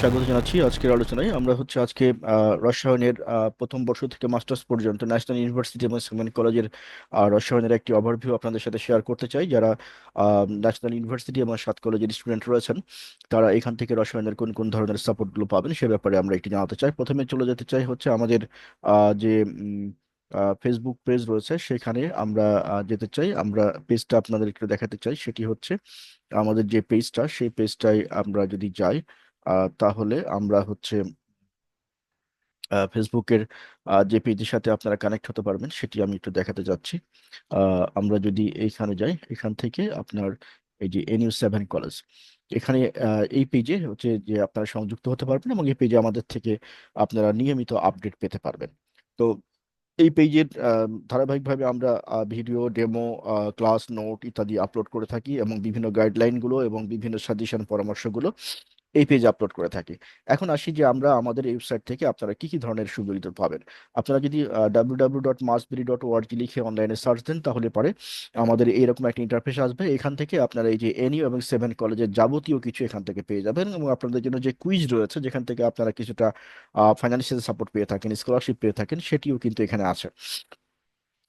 স্বাগত জানাচ্ছি আজকের আলোচনায়। আমরা হচ্ছে আজকে রসায়নের প্রথম বর্ষ থেকে মাস্টার্স পর্যন্ত ন্যাশনাল ইউনিভার্সিটি এবং কলেজের রসায়নের একটি ওভারভিউ আপনাদের সাথে শেয়ার করতে চাই। যারা ন্যাশনাল ইউনিভার্সিটি এবং সাত কলেজের স্টুডেন্ট রয়েছেন, তারা এখান থেকে রসায়নের কোন কোন ধরনের সাপোর্টগুলো পাবেন সে ব্যাপারে আমরা একটি জানাতে চাই। প্রথমে চলে যেতে চাই হচ্ছে আমাদের যে ফেসবুক পেজ রয়েছে, সেখানে আমরা যেতে চাই। আমরা পেজটা আপনাদের একটু দেখাতে চাই। সেটি হচ্ছে আমাদের যে পেজটা সেই পেজটাই আমরা যদি যাই তাহলে আমরা হচ্ছে ফেসবুকের যে পেজের সাথে আপনারা কানেক্ট হতে পারবেন, সেটি আমি একটু দেখাতে যাচ্ছি। আমরা যদি এইখানে যাই, এখান থেকে আপনার এই যে এনইউ সেভেন কলেজ এখানে এই পেজে হচ্ছে যে আপনারা সংযুক্ত হতে পারবেন এবং এই পেজে আমাদের থেকে আপনারা নিয়মিত আপডেট পেতে পারবেন। তো এই পেজের ধারাবাহিকভাবে আমরা ভিডিও ডেমো ক্লাস নোট ইত্যাদি আপলোড করে থাকি এবং বিভিন্ন গাইডলাইনগুলো এবং বিভিন্ন সাজেশন পরামর্শগুলো এই পেজে আপলোড করে থাকি। এখন আসি যে আমরা আমাদের ওয়েবসাইট থেকে আপনারা কি কি ধরনের সুবিধা পাবেন। আপনারা যদি ডাব্লিউ ডাব্লিউ ডট ডট লিখে অনলাইনে সার্চ দেন, তাহলে পরে আমাদের এইরকম একটা ইন্টারফেস আসবে। এখান থেকে আপনারা এই যে এনইউ এবং সেভেন কলেজের যাবতীয় কিছু এখান থেকে পেয়ে যাবেন এবং আপনাদের জন্য যে কুইজ রয়েছে, যেখান থেকে আপনারা কিছুটা ফাইন্যান্সিয়াল সাপোর্ট পেয়ে থাকেন স্কলারশিপ পেয়ে থাকেন, সেটিও কিন্তু এখানে আছে।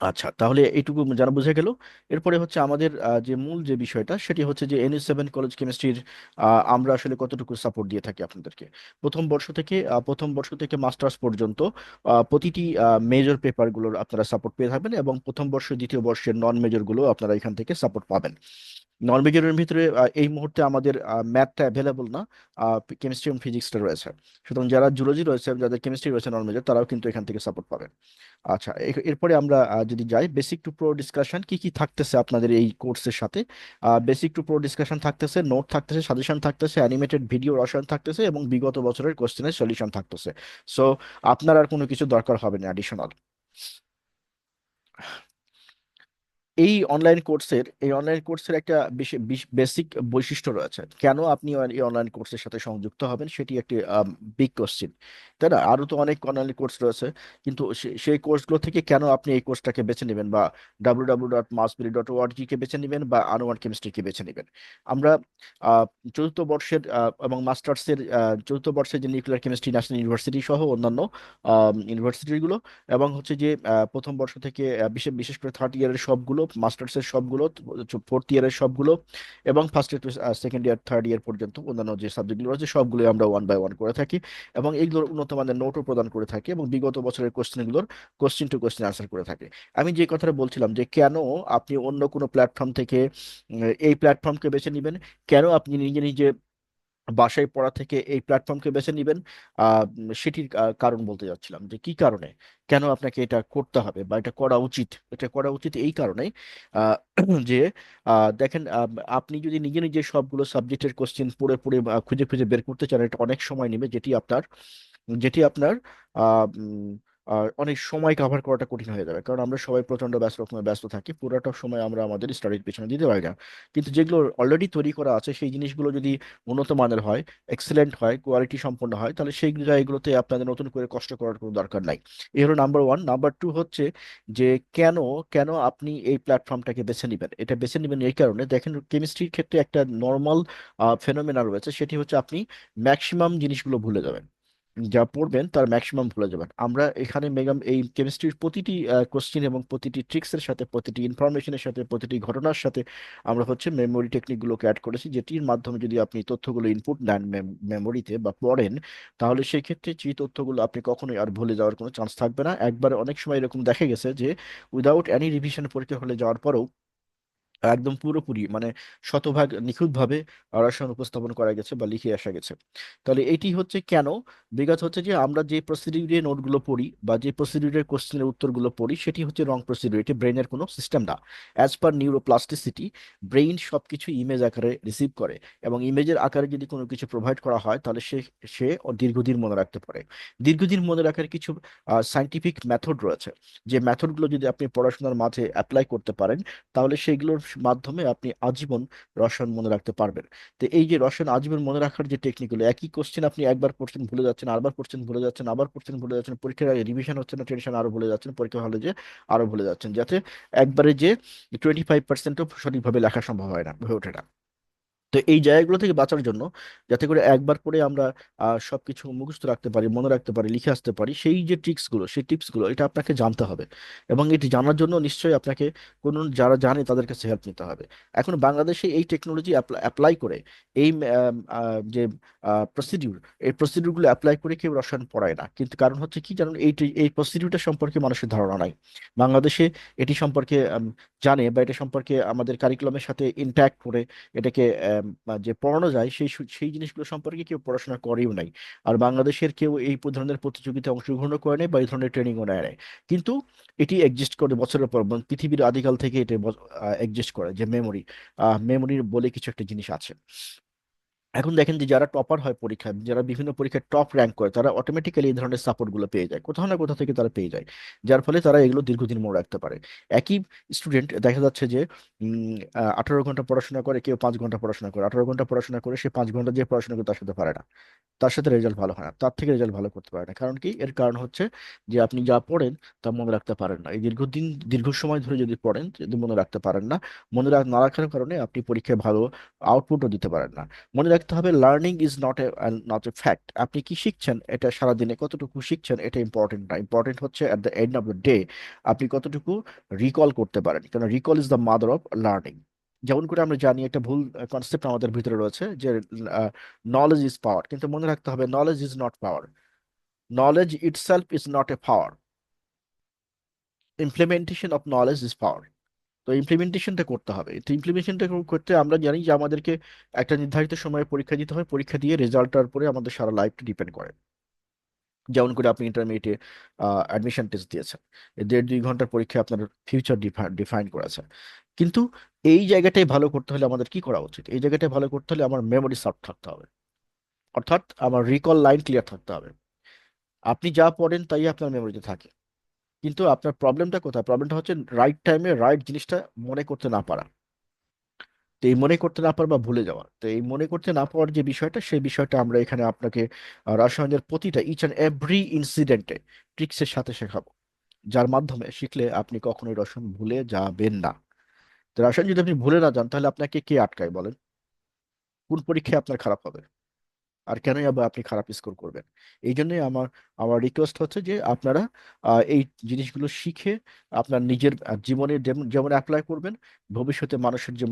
আচ্ছা তাহলে এইটুকু জানা বোঝা গেল। এরপরে হচ্ছে আমাদের যে মূল যে বিষয়টা সেটি হচ্ছে যে এন এস সেভেন কলেজ কেমিস্ট্রির আমরা আসলে কতটুকু সাপোর্ট দিয়ে থাকি আপনাদেরকে? প্রথম বর্ষ থেকে আহ, প্রথম বর্ষ থেকে মাস্টার্স পর্যন্ত প্রতিটি মেজর পেপারগুলোর আপনারা সাপোর্ট পেয়ে থাকবেন এবং প্রথম বর্ষ দ্বিতীয় বর্ষের নন মেজরগুলো আপনারা এখান থেকে সাপোর্ট পাবেন। মেজরের ভিতরে এই মুহূর্তে আমাদের ম্যাথটা অ্যাভেলেবল না। কেমিস্ট্রি এবং ফিজিক্সটা রয়েছে। সুতরাং যারা জুলজি রয়েছে, যাদের কেমিস্ট্রি রয়েছে নন মেজর তারাও কিন্তু এখান থেকে সাপোর্ট পাবেন। আচ্ছা এরপরে আমরা যদি যাই বেসিক টু প্রো ডিসকাশন কি কি থাকতেছে আপনাদের এই কোর্সের সাথে? বেসিক টু প্রো ডিসকাশন থাকতেছে নোট থাকতেছে সাজেশন থাকতেছে অ্যানিমেটেড ভিডিও রসায়ন থাকতেছে এবং বিগত বছরের কোশ্চেনের সলিউশন থাকতেছে। সো আপনার আর কোনো কিছু দরকার হবে না অ্যাডিশনাল এই অনলাইন কোর্সের এই অনলাইন কোর্সের একটা বেসিক বৈশিষ্ট্য রয়েছে। কেন আপনি এই অনলাইন কোর্সের সাথে সংযুক্ত হবেন সেটি একটি বিগ কোশ্চেন তাই না? আরও তো অনেক অনলাইন কোর্স রয়েছে, কিন্তু সেই কোর্সগুলো থেকে কেন আপনি এই কোর্সটাকে বেছে নেবেন বা ডাব্লিউ ডাব্লিউ ডট মাসবিডি ডট ওআরজি কে বেছে নেবেন বা আনোয়ার কেমিস্ট্রিকে বেছে নেবেন? আমরা চতুর্থ বর্ষের এবং মাস্টার্সের চতুর্থ বর্ষের যে নিউক্লিয়ার কেমিস্ট্রি ন্যাশনাল ইউনিভার্সিটি সহ অন্যান্য ইউনিভার্সিটিগুলো এবং হচ্ছে যে প্রথম বর্ষ থেকে বিশেষ বিশেষ করে থার্ড ইয়ারের সবগুলো মাস্টার্সের সবগুলো ফোর্থ ইয়ারের সবগুলো এবং first year second year third year পর্যন্ত অন্যান্য যে সাবজেক্টগুলো রয়েছে সবগুলো আমরা ওয়ান বাই ওয়ান করে থাকি এবং এইগুলোর উন্নত মানের নোটও প্রদান করে থাকি এবং বিগত বছরের কোশ্চেনগুলোর কোশ্চেন টু কোশ্চেন আনসার করে থাকি। আমি যে কথাটা বলছিলাম যে কেন আপনি অন্য কোনো প্ল্যাটফর্ম থেকে এই প্ল্যাটফর্মকে বেছে নেবেন? কেন আপনি নিজে নিজে বাসায় পড়া থেকে এই প্ল্যাটফর্মকে বেছে নেবেন। সেটির কারণ বলতে যাচ্ছিলাম যে, কি কারণে? কেন আপনাকে এটা করতে হবে বা এটা করা উচিত? এটা করা উচিত এই কারণে যে দেখেন আপনি যদি নিজে নিজে সবগুলো সাবজেক্টের কোশ্চেন পড়ে পড়ে খুঁজে খুঁজে বের করতে চান, এটা অনেক সময় নেবে, যেটি আপনার যেটি আপনার আহ, অনেক সময় কাভার করাটা কঠিন হয়ে যাবে। কারণ আমরা সবাই প্রচণ্ড ব্যস্ত রকমের ব্যস্ত থাকি পুরোটা সময় আমরা আমাদের স্টাডির পেছনে দিতে পারি না। কিন্তু যেগুলো অলরেডি তৈরি করা আছে সেই জিনিসগুলো যদি উন্নত মানের হয় এক্সেলেন্ট হয় কোয়ালিটি সম্পন্ন হয় তাহলে সেই জায়গাগুলোতে আপনাদের নতুন করে কষ্ট করার কোনো দরকার নাই। এই হলো নাম্বার ওয়ান নাম্বার টু হচ্ছে যে কেন কেন আপনি এই প্ল্যাটফর্মটাকে বেছে নেবেন? এটা বেছে নেবেন এই কারণে। দেখেন কেমিস্ট্রির ক্ষেত্রে একটা নর্মাল ফেনোমেনা রয়েছে সেটি হচ্ছে আপনি ম্যাক্সিমাম জিনিসগুলো ভুলে যাবেন। যা পড়বেন তার ম্যাক্সিমাম ভুলে যাবেন। আমরা এখানে মেগাম এই কেমিস্ট্রির প্রতিটি কোশ্চিন এবং প্রতিটি ট্রিক্সের সাথে, প্রতিটি ইনফরমেশনের সাথে, প্রতিটি ঘটনার সাথে আমরা হচ্ছে মেমোরি টেকনিকগুলোকে অ্যাড করেছি, যেটির মাধ্যমে যদি আপনি তথ্যগুলো ইনপুট নেন মেমোরিতে বা পড়েন, তাহলে সেই ক্ষেত্রে যে তথ্যগুলো আপনি কখনোই আর ভুলে যাওয়ার কোনো চান্স থাকবে না। একবার অনেক সময় এরকম দেখা গেছে যে উইদাউট এনি রিভিশন পরীক্ষা হলে যাওয়ার পরেও একদম পুরোপুরি মানে শতভাগ নিখুঁতভাবে রসায়ন উপস্থাপন করা গেছে বা লিখে আসা গেছে। তাহলে এটি হচ্ছে কেন? বিগত হচ্ছে যে আমরা যে প্রসিডিউরে নোটগুলো পড়ি বা যে প্রসিডিউরের কোশ্চেনের উত্তরগুলো পড়ি সেটি হচ্ছে রং প্রসিডিউর এটি ব্রেনের কোনো সিস্টেম না। অ্যাজ পার নিউরোপ্লাস্টিসিটি ব্রেইন সবকিছু ইমেজ আকারে রিসিভ করে এবং ইমেজের আকারে যদি কোনো কিছু প্রোভাইড করা হয় তাহলে সে সে দীর্ঘদিন মনে রাখতে পারে। দীর্ঘদিন মনে রাখার কিছু সাইন্টিফিক মেথড রয়েছে। যে মেথডগুলো যদি আপনি পড়াশোনার মাঝে অ্যাপ্লাই করতে পারেন তাহলে সেগুলোর মাধ্যমে আপনি আজীবন রসায়ন মনে রাখতে পারবেন। তো এই যে রসায়ন আজীবন মনে রাখার যে টেকনিকগুলো একই কোশ্চেন আপনি একবার পড়ছেন, ভুলে যাচ্ছেন, আরবার পড়ছেন, ভুলে যাচ্ছেন, আবার পড়ছেন, ভুলে যাচ্ছেন, পরীক্ষার আগে রিভিশন হচ্ছে না টেনশন আরও ভুলে যাচ্ছেন পরীক্ষা হলে যে আরও ভুলে যাচ্ছেন, যাতে একবারে যে টোয়েন্টি ফাইভ পার্সেন্টও সঠিকভাবে লেখা সম্ভব হয় না, হয়ে ওঠে না। তো এই জায়গাগুলো থেকে বাঁচার জন্য যাতে করে একবার পরে আমরা সবকিছু মুখস্থ রাখতে পারি, মনে রাখতে পারি, লিখে আসতে পারি, সেই যে ট্রিক্সগুলো সেই টিপসগুলো এটা আপনাকে জানতে হবে। এবং এটি জানার জন্য নিশ্চয়ই আপনাকে কোনো, যারা জানে তাদের কাছে হেল্প নিতে হবে। এখন বাংলাদেশে এই টেকনোলজি অ্যাপ্লাই করে এই যে প্রসিডিউর এই প্রসিডিউরগুলো অ্যাপ্লাই করে কেউ রসায়ন পড়ায় না। কিন্তু কারণ হচ্ছে কি জানুন, এই এই প্রসিডিউরটা সম্পর্কে মানুষের ধারণা নাই। বাংলাদেশে এটি সম্পর্কে জানে বা এটা সম্পর্কে আমাদের কারিকুলামের সাথে ইন্টাক্ট করে এটাকে যে পড়ানো যায়, সেই সেই জিনিসগুলো সম্পর্কে কেউ পড়াশোনা করেও নাই। আর বাংলাদেশের কেউ এই ধরনের প্রতিযোগিতায় অংশগ্রহণও করে নাই বা এই ধরনের ট্রেনিংও নেয় নাই। কিন্তু এটি এক্সিস্ট করে বছরের পর পৃথিবীর আদিকাল থেকে এটা এক্সিস্ট করে যে মেমোরি মেমোরির বলে কিছু একটা জিনিস আছে। এখন দেখেন যে যারা টপার হয় পরীক্ষায়, যারা বিভিন্ন পরীক্ষায় টপ র্যাঙ্ক করে, তারা অটোমেটিক্যালি এই ধরনের সাপোর্টগুলো পেয়ে যায়। কোথাও না কোথাও থেকে তারা পেয়ে যায়। যার ফলে তারা এগুলো দীর্ঘদিন মনে রাখতে পারে। একই স্টুডেন্ট দেখা যাচ্ছে যে আঠারো ঘণ্টা পড়াশোনা করে, কেউ পাঁচ ঘণ্টা পড়াশোনা করে। আঠারো ঘণ্টা পড়াশোনা করে, সে পাঁচ ঘণ্টা যে পড়াশোনা করে তার সাথে পারে না। তার সাথে রেজাল্ট ভালো হয় না। তার থেকে রেজাল্ট ভালো করতে পারে না। কারণ কি? এর কারণ হচ্ছে যে আপনি যা পড়েন তা মনে রাখতে পারেন না। এই দীর্ঘদিন, দীর্ঘ সময় ধরে যদি পড়েন, যদি মনে রাখতে পারেন না, মনে না রাখার কারণে আপনি পরীক্ষায় ভালো আউটপুটও দিতে পারেন না। মনে রাখতে হবে learning is not a not a fact আপনি কি শিখছেন? এটা সারাদিনে কতটুকু শিখছেন? এটা ইম্পর্টেন্ট না। ইম্পর্টেন্ট হচ্ছে at the end of the day আপনি কতটুকু রিকল করতে পারেন। কারণ recall is the mother of learning যেমন করে আমরা জানি একটা ভুল কনসেপ্ট আমাদের ভিতরে রয়েছে যে নলেজ ইজ পাওয়ার কিন্তু মনে রাখতে হবে knowledge is not power knowledge itself is not a power implementation of knowledge is power তো ইমপ্লিমেন্টেশনটা করতে হবে। তো ইমপ্লিমেন্টেশনটা করতে আমরা জানি যে আমাদেরকে একটা নির্ধারিত সময়ে পরীক্ষা দিতে হয় পরীক্ষা দিয়ে রেজাল্টটার পরে আমাদের সারা লাইফটা ডিপেন্ড করে। যেমন করে আপনি ইন্টারমিডিয়েটে অ্যাডমিশন টেস্ট দিয়েছেন। দেড় দুই ঘণ্টার পরীক্ষা আপনার ফিউচার ডিফাইন করেছে। কিন্তু এই জায়গাটাই ভালো করতে হলে আমাদের কি করা উচিত? এই জায়গাটাই ভালো করতে হলে আমার মেমোরি শার্প থাকতে হবে। অর্থাৎ আমার রিকল লাইন ক্লিয়ার থাকতে হবে। আপনি যা পড়েন তাই আপনার মেমোরিতে থাকে। কিন্তু আপনার প্রবলেমটা কোথায়? প্রবলেমটা হচ্ছে রাইট টাইমে রাইট জিনিসটা মনে করতে না পারা। তো এই মনে করতে না পারা বা ভুলে যাওয়া। তো এই মনে করতে না পারার যে বিষয়টা, সেই বিষয়টা আমরা এখানে আপনাকে রসায়নের প্রতিটা ইচ অ্যান্ড এভরি ইনসিডেন্টে ট্রিক্সের সাথে শেখাবো। যার মাধ্যমে শিখলে আপনি কখনোই রসায়ন ভুলে যাবেন না। তো রসায়ন যদি আপনি ভুলে না যান, তাহলে আপনাকে কে আটকায় বলেন? কোন পরীক্ষায় আপনার খারাপ হবে? আর কেনই আবার আপনি খারাপ স্কোর করবেন? এই জন্যই আমার আমার রিকোয়েস্ট হচ্ছে যে আপনারা এই জিনিসগুলো শিখে আপনার নিজের জীবনে যেমন অ্যাপ্লাই করবেন, ভবিষ্যতে মানুষের যে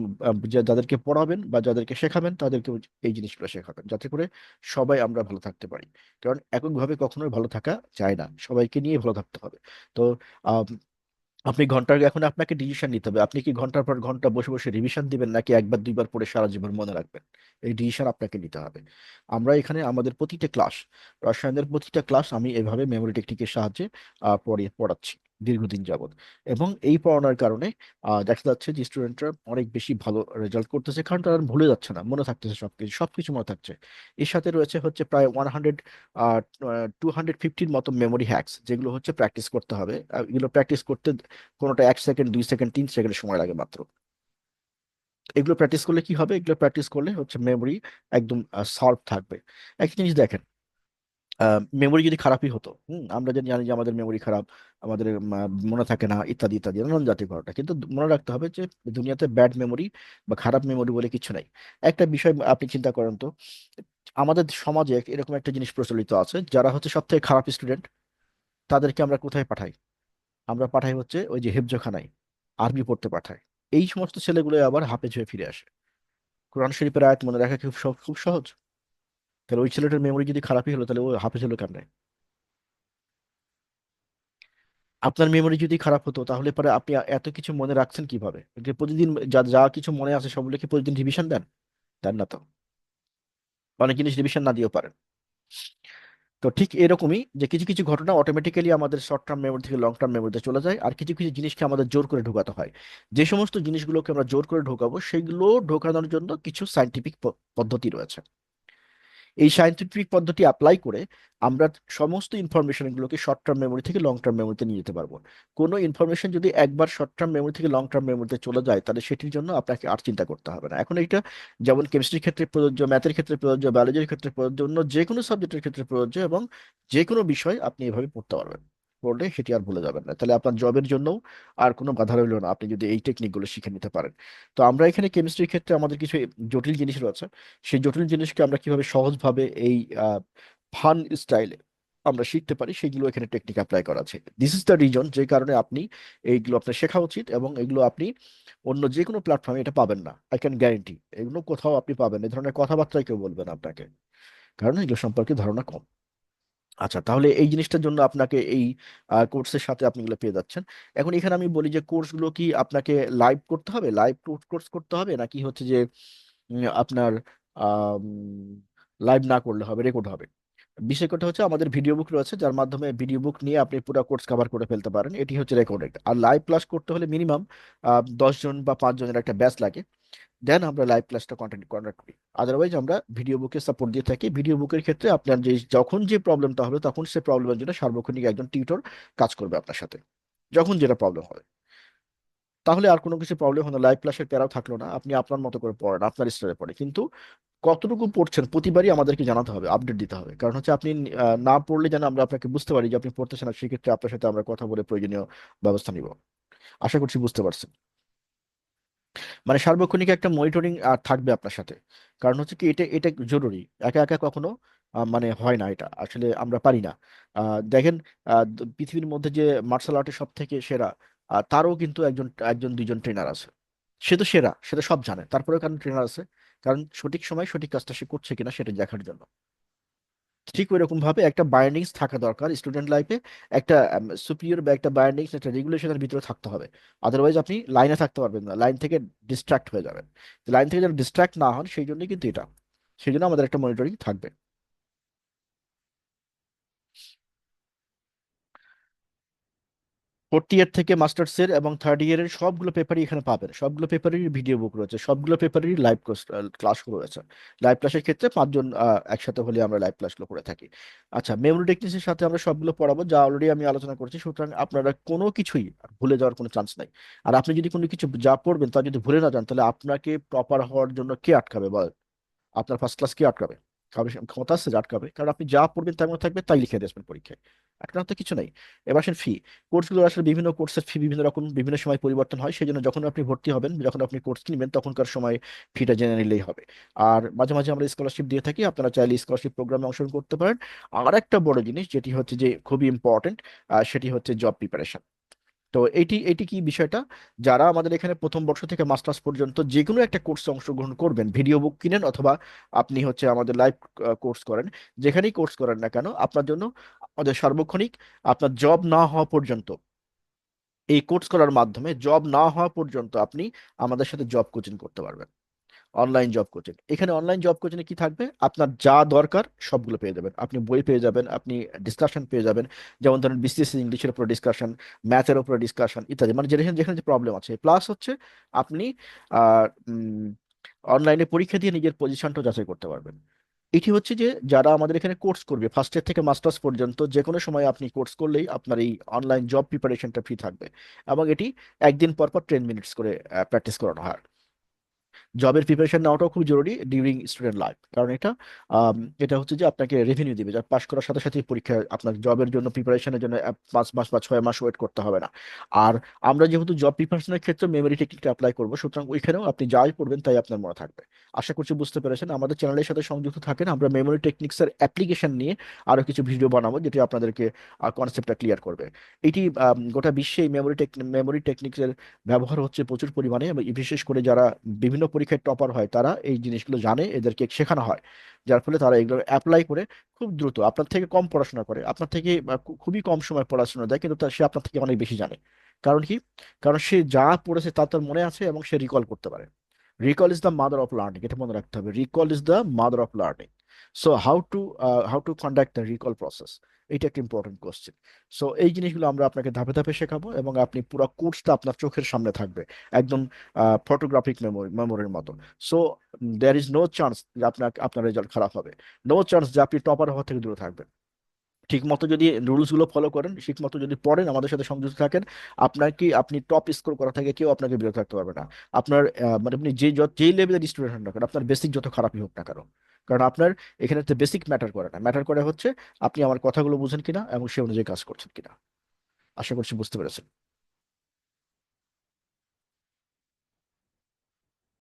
যাদেরকে পড়াবেন বা যাদেরকে শেখাবেন তাদেরকে এই জিনিসগুলো শেখাবেন। যাতে করে সবাই আমরা ভালো থাকতে পারি। কারণ এককভাবে কখনোই ভালো থাকা যায় না। সবাইকে নিয়ে ভালো থাকতে হবে। তো আপনি ঘণ্টার এখন আপনাকে ডিসিশন নিতে হবে। আপনি কি ঘণ্টার পর ঘণ্টা বসে বসে রিভিশন দিবেন নাকি একবার, দুইবার পড়ে সারা জীবন মনে রাখবেন? এই ডিসিশন আপনাকে নিতে হবে। আমরা এখানে আমাদের প্রতিটা ক্লাস রসায়নের প্রতিটা ক্লাস আমি এভাবে মেমোরি টেকনিকের সাহায্যে পড়িয়ে, পড়াচ্ছি। দীর্ঘদিন যাবৎ। এবং এই পড়ানোর কারণে দেখা যাচ্ছে যে স্টুডেন্টরা অনেক বেশি ভালো রেজাল্ট করতেছে, কারণ তারা ভুলে যাচ্ছে না, মনে থাকতেছে সবকিছু সবকিছু মনে থাকছে। এর সাথে রয়েছে হচ্ছে প্রায় ওয়ান হান্ড্রেড টু হান্ড্রেড ফিফটির মতো মেমোরি হ্যাকস যেগুলো হচ্ছে প্র্যাকটিস করতে হবে। এগুলো প্র্যাকটিস করতে কোনোটা এক সেকেন্ড দুই সেকেন্ড তিন সেকেন্ড সময় লাগে মাত্র। এগুলো প্র্যাকটিস করলে কি হবে? এগুলো প্র্যাকটিস করলে হচ্ছে মেমোরি একদম সলভ থাকবে। একটা জিনিস দেখেন মেমোরি যদি খারাপই হতো, হুম, আমরা যদি জানি যে আমাদের মেমোরি খারাপ, আমাদের মনে থাকে না, ইত্যাদি ইত্যাদি নানান জাতীয় ঘটনা। কিন্তু মনে রাখতে হবে যে দুনিয়াতে ব্যাড মেমোরি বা খারাপ মেমোরি বলে কিছু নাই। একটা বিষয় আপনি চিন্তা করেন তো, আমাদের সমাজে এরকম একটা জিনিস প্রচলিত আছে, যারা হচ্ছে সব থেকে খারাপ স্টুডেন্ট তাদেরকে আমরা কোথায় পাঠাই? আমরা পাঠাই হচ্ছে ওই যে হেফজোখানায় আরবি পড়তে পাঠাই এই সমস্ত ছেলেগুলো আবার হাফেজ হয়ে ফিরে আসে। কোরআন শরীফের আয়াত মনে রাখা খুব খুব সহজ। তাহলে ওই ছেলেটার মেমোরি যদি খারাপই হলো, তাহলে ও হাফেজ হলো কেমনে? আপনার মেমোরি যদি খারাপ হতো, তাহলে পরে আপনি এত কিছু মনে রাখছেন কীভাবে? প্রতিদিন যা যা কিছু মনে আছে সবগুলো কি প্রতিদিন রিভিশন দেন? দেন না তো। অনেক জিনিস রিভিশন না দিয়েও পারেন। তো ঠিক এরকমই যে কিছু কিছু ঘটনা অটোমেটিক্যালি আমাদের শর্ট টার্ম মেমোরি থেকে লং টার্ম মেমোরিতে চলে যায়, আর কিছু কিছু জিনিসকে আমাদের জোর করে ঢোকাতে হয়। যে সমস্ত জিনিসগুলোকে আমরা জোর করে ঢোকাবো, সেগুলো ঢোকানোর জন্য কিছু সাইন্টিফিক পদ্ধতি রয়েছে। এই সায়েন্টিফিক পদ্ধতি অ্যাপ্লাই করে আমরা সমস্ত ইনফরমেশনগুলোকে শর্ট টার্ম মেমোরি থেকে লং টার্ম মেমোরিতে নিয়ে যেতে পারব। কোনো ইনফরমেশন যদি একবার শর্ট টার্ম মেমোরি থেকে লং টার্ম মেমোরিতে চলে যায়, তাহলে সেটির জন্য আপনাকে আর চিন্তা করতে হবে না। এখন এটা যেমন কেমিস্ট্রির ক্ষেত্রে প্রযোজ্য ম্যাথের ক্ষেত্রে প্রযোজ্য বায়োলজির ক্ষেত্রে প্রযোজ্য, অন্য যে কোনো সাবজেক্টের ক্ষেত্রে প্রযোজ্য এবং যে কোনো বিষয় আপনি এভাবে পড়তে পারবেন। পড়লে সেটি আর ভুলে যাবেন না। তাহলে আপনার জবের জন্য আর কোনো বাধা রইল না, আপনি যদি এই টেকনিকগুলো শিখে নিতে পারেন। তো আমরা এখানে কেমিস্ট্রির ক্ষেত্রে আমাদের কিছু জটিল জিনিস রয়েছে। সেই জটিল জিনিসকে আমরা কীভাবে সহজভাবে এই ফান স্টাইলে আমরা শিখতে পারি, সেগুলো এখানে টেকনিক অ্যাপ্লাই করা আছে। দিস ইজ দ্য রিজন যে কারণে আপনি এইগুলো আপনার শেখা উচিত এবং এগুলো আপনি অন্য যে কোনো প্ল্যাটফর্মে এটা পাবেন না। আই ক্যান গ্যারেন্টি এগুলো কোথাও আপনি পাবেন এই ধরনের কথাবার্তায় কেউ বলবেন আপনাকে। কারণ এগুলো সম্পর্কে ধারণা কম। আচ্ছা তাহলে এই জিনিসটার জন্য আপনাকে এই কোর্সের সাথে আপনি এগুলো পেয়ে যাচ্ছেন। এখন এখানে আমি বলি যে কোর্সগুলো কি আপনাকে লাইভ করতে হবে? লাইভ কোর্স করতে হবে? নাকি হচ্ছে যে আপনার লাইভ না করলে হবে রেকর্ড হবে? বিষয় কথা হচ্ছে আমাদের ভিডিও বুক রয়েছে, যার মাধ্যমে ভিডিও বুক নিয়ে আপনি পুরো কোর্স কভার করে ফেলতে পারেন। এটি হচ্ছে রেকর্ডেড আর লাইভ ক্লাস করতে হলে মিনিমাম দশ জন বা পাঁচ জনের একটা ব্যাচ লাগে। দেন আমরা লাইভ ক্লাসটা কন্টিনিউ কন্ডাক্ট করি। আদারওয়াইজ আমরা ভিডিও বুকে সাপোর্ট দিয়ে থাকি। ভিডিও বুকের ক্ষেত্রে আপনার যে, যখন যে প্রবলেমটা হবে, তখন সে প্রবলেমের জন্য সার্বক্ষণিক একজন টিউটর কাজ করবে আপনার সাথে। যখন যেটা প্রবলেম হবে। তাহলে আর কোনো কিছু প্রবলেম হলো লাইভ ক্লাসের প্যারাও থাকল না। আপনি আপনার মতো করে পড়েন, আপনার স্টাইলে পড়ে। কিন্তু কতটুকু পড়ছেন প্রতিবারই আমাদেরকে জানাতে হবে আপডেট দিতে হবে। কারণ হচ্ছে আপনি না পড়লে যেন আমরা আপনাকে বুঝতে পারি যে আপনি পড়তেছেন না, সেক্ষেত্রে আপনার সাথে আমরা কথা বলে প্রয়োজনীয় ব্যবস্থা নিব। আশা করছি বুঝতে পারছেন। মানে সার্বক্ষণিক একটা মনিটরিং থাকবে আপনার সাথে। কারণ হচ্ছে কি এটা এটা জরুরি। একা একা কখনো মানে হয় না এটা। আসলে আমরা পারি না। আহ, দেখেন আহ, পৃথিবীর মধ্যে যে মার্শাল আর্টের সব থেকে সেরা তারও কিন্তু একজন একজন দুইজন ট্রেনার আছে। সে তো সেরা সে তো সব জানে। তারপরেও কারণ ট্রেনার আছে? কারণ সঠিক সময় সঠিক কাজটা সে করছে কিনা সেটা দেখার জন্য। ঠিক ওই রকম ভাবে একটা বাইন্ডিংস থাকা দরকার স্টুডেন্ট লাইফে একটা সুপিরিয়র বা একটা বাইন্ডিংস একটা রেগুলেশনের ভিতরে থাকতে হবে। আদারওয়াইজ আপনি লাইনে থাকতে পারবেন না লাইন থেকে ডিস্ট্রাক্ট হয়ে যাবেন। লাইন থেকে যেন ডিস্ট্রাক্ট না হন, সেই জন্যই কিন্তু এটা। সেই জন্য আমাদের একটা মনিটরিং থাকবে। ফোর্থ ইয়ার থেকে মাস্টার্স এর এবং থার্ড ইয়ারের সবগুলো পেপারই এখানে পাবেন। সবগুলো পেপারেরই ভিডিও বুক রয়েছে। সবগুলো পেপারেরই লাইভ ক্লাস রয়েছে। লাইভ ক্লাসের ক্ষেত্রে পাঁচজন একসাথে হলে আমরা লাইভ ক্লাসগুলো করে থাকি। আচ্ছা মেমোরি টেকনিক্সের সাথে আমরা সবগুলো পড়াবো। যা অলরেডি আমি আলোচনা করছি, সুতরাং আপনারা কোনো কিছুই ভুলে যাওয়ার কোনো চান্স নাই। আর আপনি যদি কোনো কিছু যা পড়বেন তা যদি ভুলে না যান, তাহলে আপনাকে প্রপার হওয়ার জন্য কে আটকাবে বল? আপনার ফার্স্ট ক্লাস কে আটকাবে? ক্ষমতা আছে আটকাবে। কারণ আপনি যা পড়বেন তার মধ্যে থাকবে, তাই লিখে আসবেন পরীক্ষায়। আটকানোর তো কিছু নাই। এবার আসেন ফি কোর্সগুলো আসলে বিভিন্ন কোর্সের ফি বিভিন্ন রকম, বিভিন্ন সময় পরিবর্তন হয় সেই জন্য যখন আপনি ভর্তি হবেন, যখন আপনি কোর্স কিনবেন, তখনকার সময় ফিটা জেনে নিলেই হবে। আর মাঝে মাঝে আমরা স্কলারশিপ দিয়ে থাকি, আপনারা চাইলে স্কলারশিপ প্রোগ্রামে অংশগ্রহণ করতে পারেন। আর একটা বড় জিনিস, যেটি হচ্ছে যে খুবই ইম্পর্টেন্ট সেটি হচ্ছে জব প্রিপারেশন তো এটি এটি কি বিষয়টা? যারা আমাদের এখানে প্রথম বর্ষ থেকে মাস্টার্স পর্যন্ত যে কোনো একটা কোর্সে অংশগ্রহণ করবেন, ভিডিও বুক কিনেন অথবা আপনি হচ্ছে আমাদের লাইভ কোর্স করেন, যেখানেই কোর্স করেন না কেন, আপনার জন্য আমাদের সার্বক্ষণিক আপনার জব না হওয়া পর্যন্ত, এই কোর্স করার মাধ্যমে জব না হওয়া পর্যন্ত আপনি আমাদের সাথে জব কোচিং করতে পারবেন। অনলাইন জব কোচিং এখানে অনলাইন জব কোচিং কি থাকবে? আপনার যা দরকার সবগুলো পেয়ে যাবেন। আপনি বই পেয়ে যাবেন, আপনি ডিসকাশন পেয়ে যাবেন। যেমন ধরেন বিসিএস ইংলিশের উপর ডিসকাশন ম্যাথের উপর ডিসকাশন ইত্যাদি। মানে যেখানে যেখানে যে প্রবলেম আছে। প্লাস হচ্ছে আপনি অনলাইনে পরীক্ষা দিয়ে নিজের পজিশনটা যাচাই করতে পারবেন। এটি হচ্ছে যে, যারা আমাদের এখানে কোর্স করবে ফার্স্ট ইয়ার থেকে মাস্টার্স পর্যন্ত যে কোনো সময় আপনি কোর্স করলেই আপনার এই অনলাইন জব প্রিপারেশনটা ফ্রি থাকবে। এবং এটি একদিন পর পর টেন মিনিটস করে প্র্যাকটিস করানো হয়। জবের প্রিপারেশন নেওয়াটাও খুব জরুরি ডিউরিং স্টুডেন্ট লাইফ কারণ এটা এটা হচ্ছে যে আপনাকে রেভিনিউ দিবে। যার পাশ করার সাথে সাথে পরীক্ষা, আপনার জবের জন্য প্রিপারেশনের জন্য পাঁচ মাস বা ছয় মাস ওয়েট করতে হবে না। আর আমরা যেহেতু জব প্রিপারেশনের ক্ষেত্রে মেমোরি টেকনিকটা অ্যাপ্লাই করব, সুতরাং ওইখানেও আপনি যাই পড়বেন তাই আপনার মনে থাকবে। আশা করছি বুঝতে পেরেছেন। আমাদের চ্যানেলের সাথে সংযুক্ত থাকেন। আমরা মেমোরি টেকনিক্সের অ্যাপ্লিকেশন নিয়ে আরও কিছু ভিডিও বানাবো যেটি আপনাদেরকে কনসেপ্টটা ক্লিয়ার করবে। এটি গোটা বিশ্বে মেমোরি টেক মেমোরি টেকনিক্সের ব্যবহার হচ্ছে প্রচুর পরিমাণে বিশেষ করে যারা বিভিন্ন পরীক্ষায় টপার হয়, তারা এই জিনিসগুলো জানে, এদেরকে শেখানো হয়। যার ফলে তারা এগুলো অ্যাপ্লাই করে খুব দ্রুত। আপনার থেকে কম পড়াশোনা করে, আপনার থেকে খুবই কম সময় পড়াশোনা দেয়, কিন্তু সে আপনার থেকে অনেক বেশি জানে। কারণ কি? কারণ সে যা পড়েছে তা তার মনে আছে এবং সে রিকল করতে পারে। Recall is the mother of learning এটা মনে রাখতে হবে। Recall is the mother of learning so how to how to conduct the recall process এটা একটা ইম্পর্টেন্ট কোশ্চেন সো এই জিনিসগুলো আমরা আপনাকে ধাপে ধাপে শেখাবো এবং আপনি পুরো কোর্সটা আপনার চোখের সামনে থাকবে, একদম ফটোগ্রাফিক মেমোরি মেমোরির মতো। So there is no chance যে আপনার আপনার রেজাল্ট খারাপ হবে। নো চান্স যে আপনি টপার হওয়া থেকে দূরে থাকবেন। ঠিক মতো যদি রুলসগুলো ফলো করেন ঠিক মতো যদি পড়েন, আমাদের সাথে সংযুক্ত থাকেন আপনার কি আপনি টপ স্কোর করা থেকে কেউ আপনাকে বিরত থাকতে পারবে না। আপনার মানে আপনি যে যত- যেই লেভেলের স্টুডেন্ট হন না কেন, আপনার বেসিক যত খারাপই হোক না কেন। কারণ আপনার এখানে বেসিক ম্যাটার করে না। ম্যাটার করে হচ্ছে আপনি আমার কথাগুলো বুঝেন কিনা এবং সে অনুযায়ী কাজ করছেন কিনা। আশা করছি বুঝতে পেরেছেন।